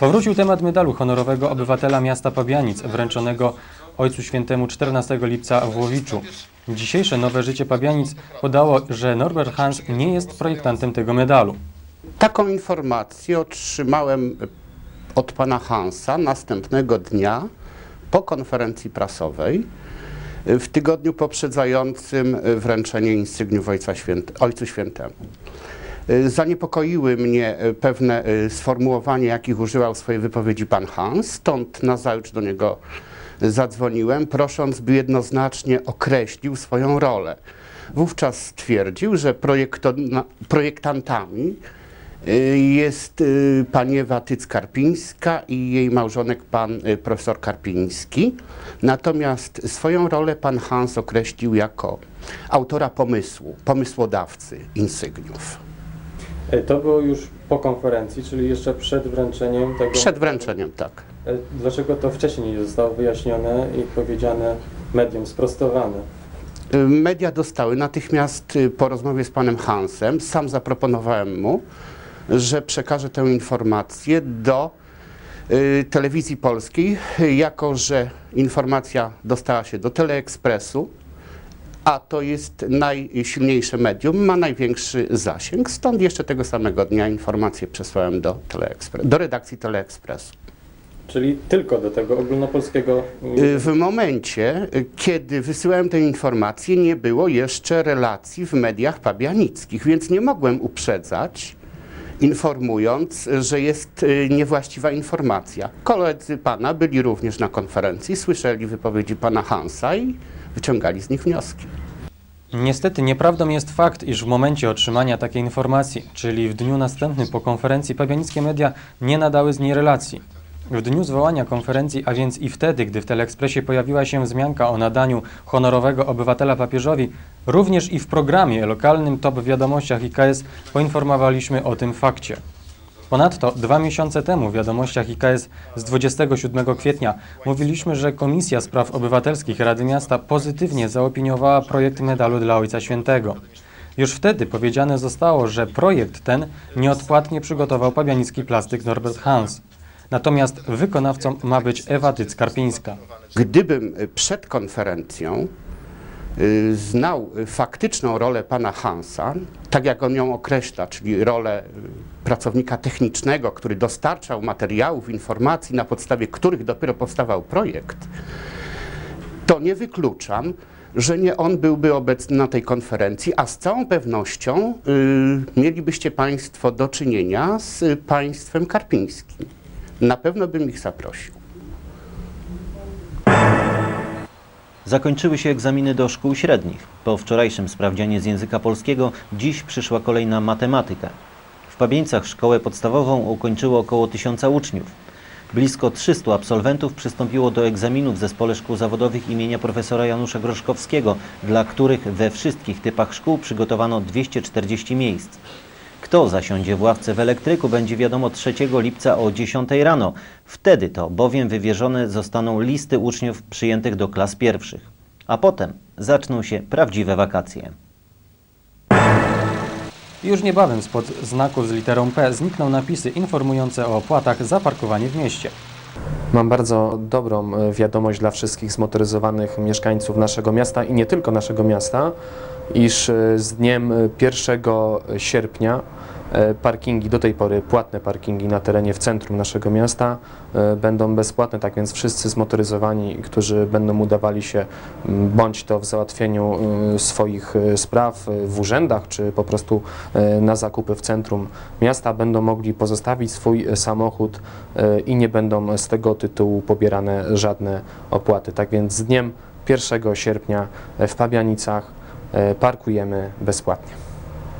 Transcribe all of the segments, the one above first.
Powrócił temat medalu honorowego obywatela miasta Pabianic, wręczonego Ojcu Świętemu 14 lipca w Łowiczu. Dzisiejsze Nowe Życie Pabianic podało, że Norbert Hans nie jest projektantem tego medalu. Taką informację otrzymałem od pana Hansa następnego dnia po konferencji prasowej w tygodniu poprzedzającym wręczenie insygniów Ojca Święte, Ojcu Świętemu. Zaniepokoiły mnie pewne sformułowania, jakich używał w swojej wypowiedzi pan Hans, stąd nazajutrz do niego zadzwoniłem, prosząc, by jednoznacznie określił swoją rolę. Wówczas stwierdził, że projektantami y, jest y, pani Ewa Tyc-Karpińska i jej małżonek pan y, profesor Karpiński. Natomiast swoją rolę pan Hans określił jako autora pomysłu, pomysłodawcy insygniów. E, To było już po konferencji, czyli jeszcze przed wręczeniem tego. Przed wręczeniem, tak. E, Dlaczego to wcześniej nie zostało wyjaśnione i powiedziane mediom, sprostowane? Y, Media dostały natychmiast y, po rozmowie z panem Hansem, sam zaproponowałem mu, że przekaże tę informację do telewizji polskiej, jako że informacja dostała się do Teleekspresu, a to jest najsilniejsze medium, ma największy zasięg. Stąd jeszcze tego samego dnia informację przesłałem do, Teleekspre- do redakcji Teleekspresu. Czyli tylko do tego ogólnopolskiego. Y, W momencie, y, kiedy wysyłałem tę informację, nie było jeszcze relacji w mediach pabianickich, więc nie mogłem uprzedzać, informując, że jest y, niewłaściwa informacja. Koledzy pana byli również na konferencji, słyszeli wypowiedzi pana Hansa i wyciągali z nich wnioski. Niestety nieprawdą jest fakt, iż w momencie otrzymania takiej informacji, czyli w dniu następnym po konferencji, pabianickie media nie nadały z niej relacji. W dniu zwołania konferencji, a więc i wtedy, gdy w Teleekspresie pojawiła się wzmianka o nadaniu honorowego obywatela papieżowi, również i w programie lokalnym Top Wiadomościach IKS poinformowaliśmy o tym fakcie. Ponadto dwa miesiące temu w wiadomościach IKS z 27 kwietnia mówiliśmy, że Komisja Spraw Obywatelskich Rady Miasta pozytywnie zaopiniowała projekt medalu dla Ojca Świętego. Już wtedy powiedziane zostało, że projekt ten nieodpłatnie przygotował pabianicki plastyk Norbert Hans. Natomiast wykonawcą ma być Ewa Tyc-Karpińska. Gdybym y, przed konferencją y, znał y, faktyczną rolę pana Hansa, tak jak on ją określa, czyli rolę pracownika technicznego, który dostarczał materiałów, informacji, na podstawie których dopiero powstawał projekt, to nie wykluczam, że nie on byłby obecny na tej konferencji, a z całą pewnością mielibyście Państwo do czynienia z państwem karpińskim. Na pewno bym ich zaprosił. Zakończyły się egzaminy do szkół średnich. Po wczorajszym sprawdzianie z języka polskiego dziś przyszła kolejna matematyka. W Pabieńcach szkołę podstawową ukończyło około tysiąca uczniów. Blisko 300 absolwentów przystąpiło do egzaminu w Zespole Szkół Zawodowych imienia profesora Janusza Groszkowskiego, dla których we wszystkich typach szkół przygotowano 240 miejsc. Kto zasiądzie w ławce w elektryku będzie wiadomo 3 lipca o 10 rano. Wtedy to bowiem wywierzone zostaną listy uczniów przyjętych do klas pierwszych. A potem zaczną się prawdziwe wakacje. Już niebawem spod znaków z literą P znikną napisy informujące o opłatach za parkowanie w mieście. Mam bardzo dobrą e, wiadomość dla wszystkich zmotoryzowanych mieszkańców naszego miasta i nie tylko naszego miasta, iż e, z dniem e, 1 sierpnia e, parkingi, do tej pory płatne parkingi na terenie w centrum naszego miasta e, będą bezpłatne, tak więc wszyscy zmotoryzowani, którzy będą udawali się bądź to w załatwieniu e, swoich e, spraw e, w urzędach, czy po prostu e, na zakupy w centrum miasta, będą mogli pozostawić swój e, samochód e, i nie będą z tego tytułu pobierane żadne opłaty. Tak więc z dniem 1 sierpnia e, w Pabianicach e, parkujemy bezpłatnie.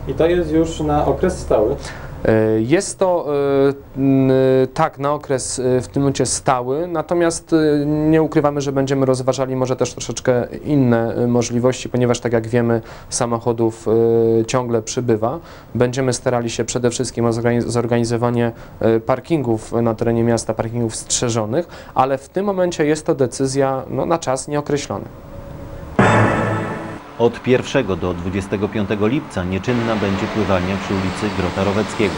I to jest już na okres stały. E, Jest to e, tak na okres e, w tym momencie stały, natomiast nie ukrywamy, że będziemy rozważali może też troszeczkę inne możliwości, ponieważ tak jak wiemy samochodów ciągle przybywa. Będziemy starali się przede wszystkim o zorganiz- zorganizowanie parkingów na terenie miasta, parkingów strzeżonych, ale w tym momencie jest to decyzja no, na czas nieokreślony. Od 1 do 25 lipca nieczynna będzie pływalnia przy ulicy Grota Roweckiego.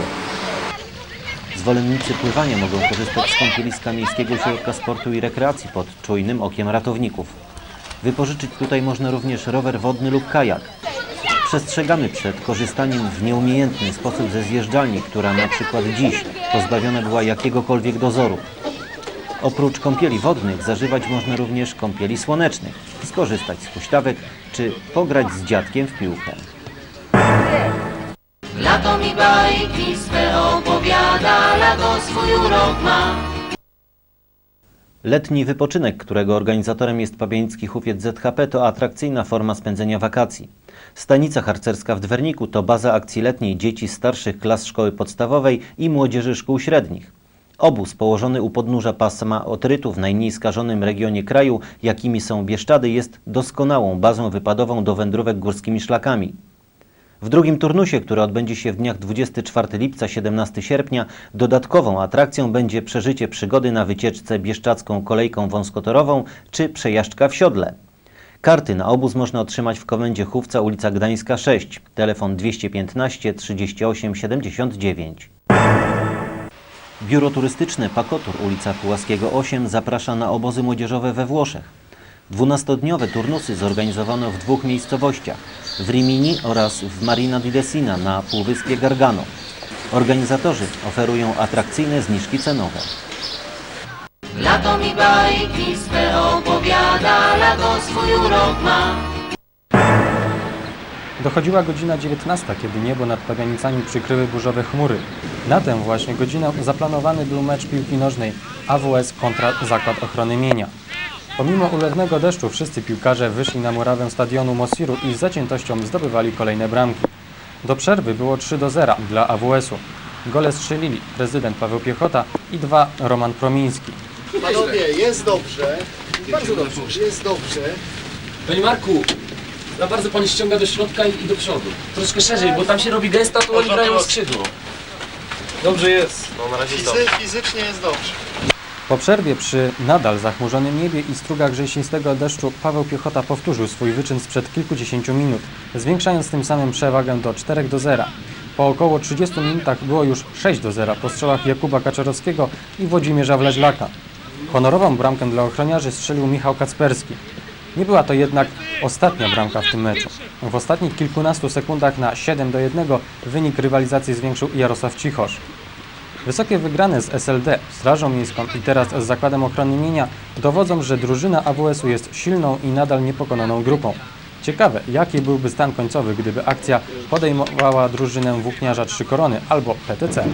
Zwolennicy pływania mogą korzystać z kąpieliska Miejskiego Ośrodka Sportu i Rekreacji pod czujnym okiem ratowników. Wypożyczyć tutaj można również rower wodny lub kajak. Przestrzegamy przed korzystaniem w nieumiejętny sposób ze zjeżdżalni, która na przykład dziś pozbawiona była jakiegokolwiek dozoru. Oprócz kąpieli wodnych zażywać można również kąpieli słonecznych, skorzystać z huśtawek czy pograć z dziadkiem w piłkę. Lato mi bajki swe opowiada, lato swój urok ma. Letni wypoczynek, którego organizatorem jest Pabieński Hufiec ZHP, to atrakcyjna forma spędzenia wakacji. Stanica harcerska w Dwerniku to baza akcji letniej dzieci starszych klas szkoły podstawowej i młodzieży szkół średnich. Obóz położony u podnóża pasma Otrytu w najmniej skażonym regionie kraju, jakimi są Bieszczady, jest doskonałą bazą wypadową do wędrówek górskimi szlakami. W drugim turnusie, który odbędzie się w dniach 24 lipca 17 sierpnia, dodatkową atrakcją będzie przeżycie przygody na wycieczce bieszczacką kolejką wąskotorową czy przejażdżka w siodle. Karty na obóz można otrzymać w komendzie Chówca ulica Gdańska 6, telefon 215 38 79. Biuro turystyczne Pakotur, ulica Pułaskiego 8 zaprasza na obozy młodzieżowe we Włoszech. Dwunastodniowe turnusy zorganizowano w dwóch miejscowościach, w Rimini oraz w Marina di Desina na Półwyspie Gargano. Organizatorzy oferują atrakcyjne zniżki cenowe. Lato mi bajki swe opowiada, lato swój urok ma. Dochodziła godzina 19, kiedy niebo nad Pabianicami przykryły burzowe chmury. Na tę właśnie godzinę zaplanowany był mecz piłki nożnej AWS kontra Zakład Ochrony Mienia. Pomimo ulewnego deszczu wszyscy piłkarze wyszli na murawę stadionu Mosiru i z zaciętością zdobywali kolejne bramki. Do przerwy było 3 do 0 dla AWS-u. Gole strzelili prezydent Paweł Piechota i dwa Roman Promiński. Panowie, jest dobrze. Bardzo dobrze. Jest dobrze. Panie Marku, za bardzo pan ściąga do środka i, i do przodu. Troszkę szerzej, bo tam się robi gesta, to oni grają skrzydło. Dobrze jest. No na razie jest Fizy, fizycznie jest dobrze. Po przerwie przy nadal zachmurzonym niebie i strugach grzesińskiego deszczu Paweł Piechota powtórzył swój wyczyn sprzed kilkudziesięciu minut, zwiększając tym samym przewagę do 4 do 0. Po około 30 minutach było już 6 do 0 po strzałach Jakuba Kaczorowskiego i Włodzimierza Wleźlaka. Honorową bramkę dla ochroniarzy strzelił Michał Kacperski. Nie była to jednak ostatnia bramka w tym meczu. W ostatnich kilkunastu sekundach na 7 do 1 wynik rywalizacji zwiększył Jarosław Cichosz. Wysokie wygrane z SLD, Strażą Miejską i teraz z Zakładem Ochrony Mienia dowodzą, że drużyna AWS-u jest silną i nadal niepokonaną grupą. Ciekawe, jaki byłby stan końcowy, gdyby akcja podejmowała drużynę włókniarza Trzy Korony albo PTC.